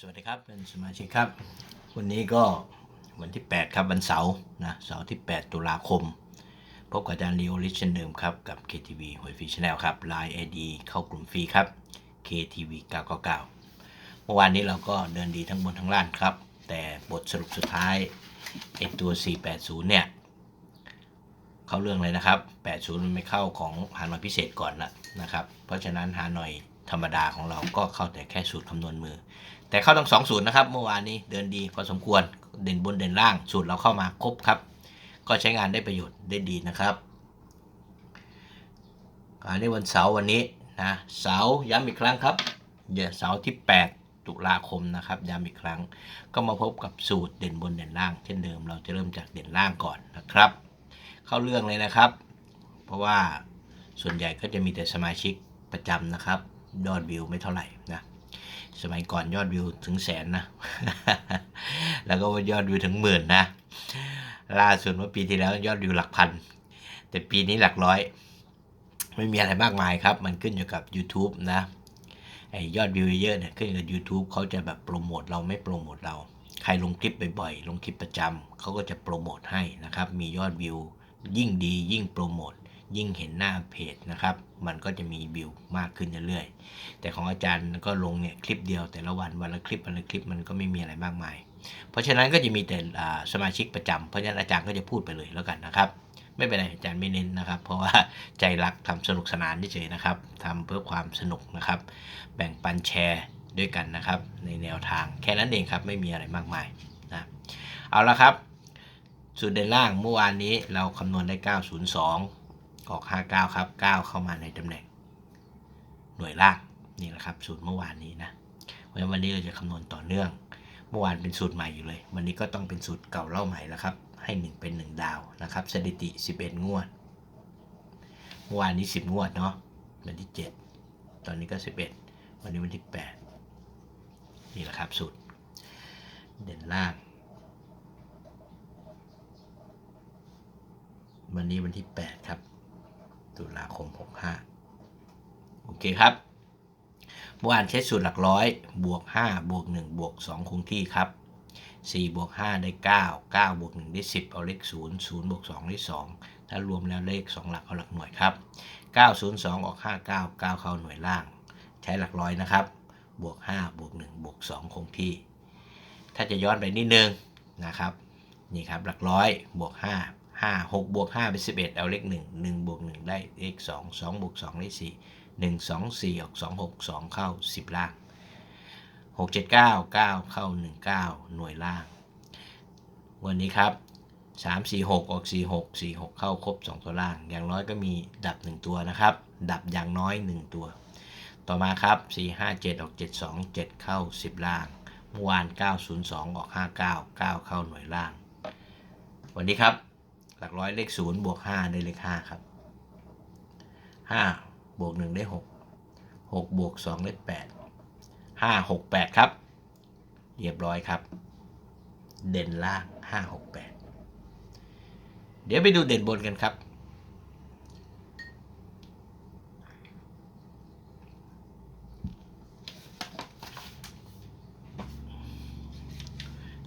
สวัสดีครับเป็นสมาชิกครับ วันนี้ก็วันที่ 8 ครับวันเสาร์นะเสาร์ที่ 8 ตุลาคม พบกับอาจารย์ลีโอลิชเช่นเดิมครับ กับ KTV หวยฟรีชแนลครับ Line ID เข้ากลุ่มฟรีครับ KTV 999เมื่อวานนี้เราก็เดินดีทั้งบนทั้งล่างครับ แต่บทสรุปสุดท้ายไอตัว 480 เนี่ย เข้าเรื่องเลยนะครับ 80 มันไม่เข้าของฮานอยพิเศษก่อนละนะครับ เพราะฉะนั้นฮาหน่อยธรรมดาของเราก็เข้าแต่แค่สูตรคำนวณมือ แต่เข้าทั้งสองสูตรนะครับ เมื่อวานนี้เดินดีพอสมควรเด่นบนเด่นล่างสูตรเราเข้ามาครบครับ ก็ใช้งานได้ประโยชน์ได้ดีนะครับอันนี้วันเสาร์วันนี้นะเสาร์ย้ำอีกครั้งครับเดี๋ยวเสาร์ที่ 8 ตุลาคมนะครับย้ำอีกครั้ง ก็มาพบกับสูตรเด่นบนเด่นล่าง เช่นเดิมเราจะเริ่มจากเด่นล่างก่อนนะครับ เข้าเรื่องเลยนะครับ เพราะว่าส่วนใหญ่ก็จะมีแต่สมาชิกประจำนะครับยอดวิวไม่เท่าไหร่นะ สมัยก่อนยอดวิวถึงแสนนะ แล้วก็ยอดวิวถึงหมื่นนะ ล่าสุดเมื่อปีที่แล้วยอดวิวหลักพัน แต่ปีนี้หลักร้อย ไม่มีอะไรมากมายครับ มันขึ้นอยู่กับ YouTube นะไอยอดวิวเยอะเนี่ยขึ้นกับ YouTube เขาจะแบบโปรโมทเราไม่โปรโมทเรา ใครลงคลิปบ่อยๆ ลงคลิปประจำเขาก็จะโปรโมทให้นะครับ มียอดวิวยิ่งดียิ่งโปรโมท ยิ่งเห็นหน้าเพจนะครับ มันก็จะมีวิวมากขึ้นเรื่อยๆ แต่ของอาจารย์ก็ลงเนี่ยคลิปเดียวแต่ละวันวันละคลิปวันละคลิปมันก็ไม่มีอะไรมากมาย เพราะฉะนั้นก็จะมีแต่สมาชิกประจำเพราะฉะนั้นอาจารย์ก็จะพูดไปเลยแล้วกันนะครับ ไม่เป็นไรอาจารย์ไม่เน้นนะครับ เพราะว่าใจรักทำสนุกสนานเฉยๆนะครับทำเพื่อความสนุกนะครับ แบ่งปันแชร์ด้วยกันนะครับ ในแนวทางแค่นั้นเองครับไม่มีอะไรมากมายนะเอาละครับสูตรเด่นล่างเมื่อวานนี้เราคำนวณได้ 902 ออก 59 ครับ 9 เข้ามาในตำแหน่ง หน่วยล่างนี่แหละครับ สูตรเมื่อวานนี้นะเพราะฉะนั้นวันนี้เราจะคำนวณต่อเนื่อง เมื่อวานเป็นสูตรใหม่อยู่เลย วันนี้ก็ต้องเป็นสูตรเก่าเล่าใหม่แล้วครับ ให้ 1 เป็น 1 ดาวนะครับสถิติ 11 งวด เมื่อวานนี้ 10 งวดเนาะวันที่ 7 ตอนนี้ก็ 11 วันนี้วันที่ 8 นี่แหละครับสูตร เด่นล่าง วันนี้วันที่ 8 ครับ ตุลาคม 65 โอเคครับเมื่อวานใช้สูตรหลักร้อยบวก5บวก1บวก2คงที่ครับ4บวก5ได้ 9 9บวก1ได้ 10 เอาเลข 0 0บวก2ได้ 2 ถ้ารวมแล้วเลข 2 หลักเอาหลักหน่วยครับ 902 ออก 59 9 เข้าหน่วยล่าง ใช้หลักร้อยนะครับ บวก5บวก1บวก2คงที่ ถ้าจะย้อนไปนิดนึงนะครับ นี่ครับหลักร้อยบวก5 5 6บวก5เป็น11 เอาเลข 1 1บวก1 ได้เลข 2 2บวก2 ได้ 4 1 2 4 ออก 2 6 2 เข้า 10 ล่าง 6 7 9 9 เข้า 1 9 หน่วยล่าง วันนี้ครับ 3 4 6 ออก 4 6 4 6 เข้าครบ 2 ตัวล่าง อย่างน้อยก็มีดับ 1 ตัวนะครับ ดับอย่างน้อย 1 ตัว ต่อมาครับ 4 5 7 ออก 7 2 7 เข้า 10 ล่างเมื่อวาน 902 ออก 59 9 เข้าหน่วยล่าง วันนี้ครับ หลักร้อยเลข0บวก5ได้เลข5ครับ5บวก1ได้6 6บวก2ได้8 5 6 8ครับเรียบร้อยครับ เด่นล่าง5 6 8เดี๋ยวไปดูเด่นบนกันครับ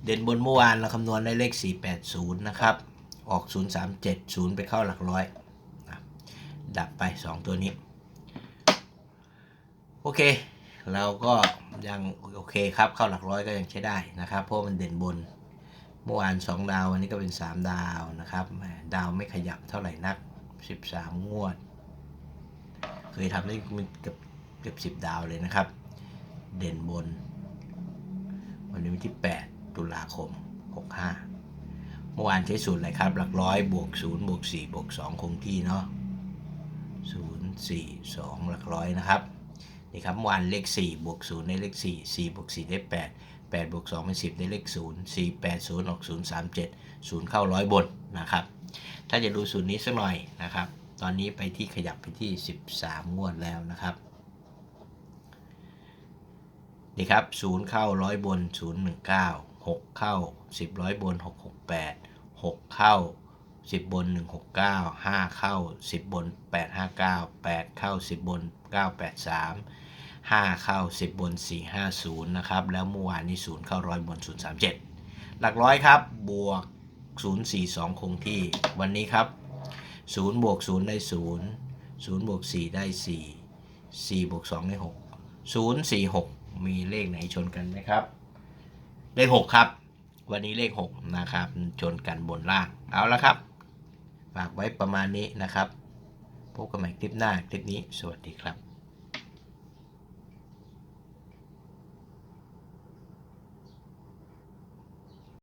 เด่นบนเมื่อวานเราคำนวณได้เลข 480 นะครับ ออก 037 0 ไปเข้าหลักร้อยนะดับไป 2 ตัวนี้ โอเค เราก็ยังโอเคครับ เข้าหลักร้อยก็ยังใช้ได้นะครับ เพราะมันเด่นบน เมื่อวาน 2 ดาววันนี้ก็เป็น 3 ดาวนะครับ ดาวไม่ขยับเท่าไหร่นัก 13 งวด เคยทำได้เกือบเกือบ10ดาวเลยนะครับ เด่นบน วันนี้วันที่ 8 ตุลาคม 65 เมื่อวานใช้สูตรอะไรครับ หลักร้อยบวก0บวก4บวก2คงที่เนาะ0 4 2 หลักร้อยนะครับนี่ครับเมื่อวานเลข 4 บวก 0 ได้เลข 4 4 บวก 4 ได้ 8 8 บวก 2 เป็น 10 ได้เลข 0 4 8 0 ออก 0 3 7 0 เข้าร้อยบนนะครับ ถ้าจะดูสูตรนี้สักหน่อยนะครับ ตอนนี้ไปที่ขยับไปที่ 13 งวดแล้วนะครับ นี่ครับ 0 เข้าร้อยบน 0 1 9 6 เข้า 10ร้อยบน 6 6 8 6 เข้า 10 บน 1 6 9 5 เข้า 10 บน 8 5 9 8 เข้า 10 บน 9 8 3 5 เข้า 10 บน 450 นะครับ แล้วเมื่อวานนี้ 0 เข้าร้อยบน 037 หลักร้อยครับ บวก 042 คงที่ วันนี้ครับ 0 บวก 0 ได้ 0 0 บวก 4 ได้ 4 4 บวก 2 ได้ 6 0 4 6 มีเลขไหนชนกันไหมครับ เลขหกครับ วันนี้เลขหกนะครับ ชนกันบนล่าง เอาละครับ ฝากไว้ประมาณนี้นะครับ พบกันใหม่คลิปหน้า คลิปนี้ สวัสดีครับ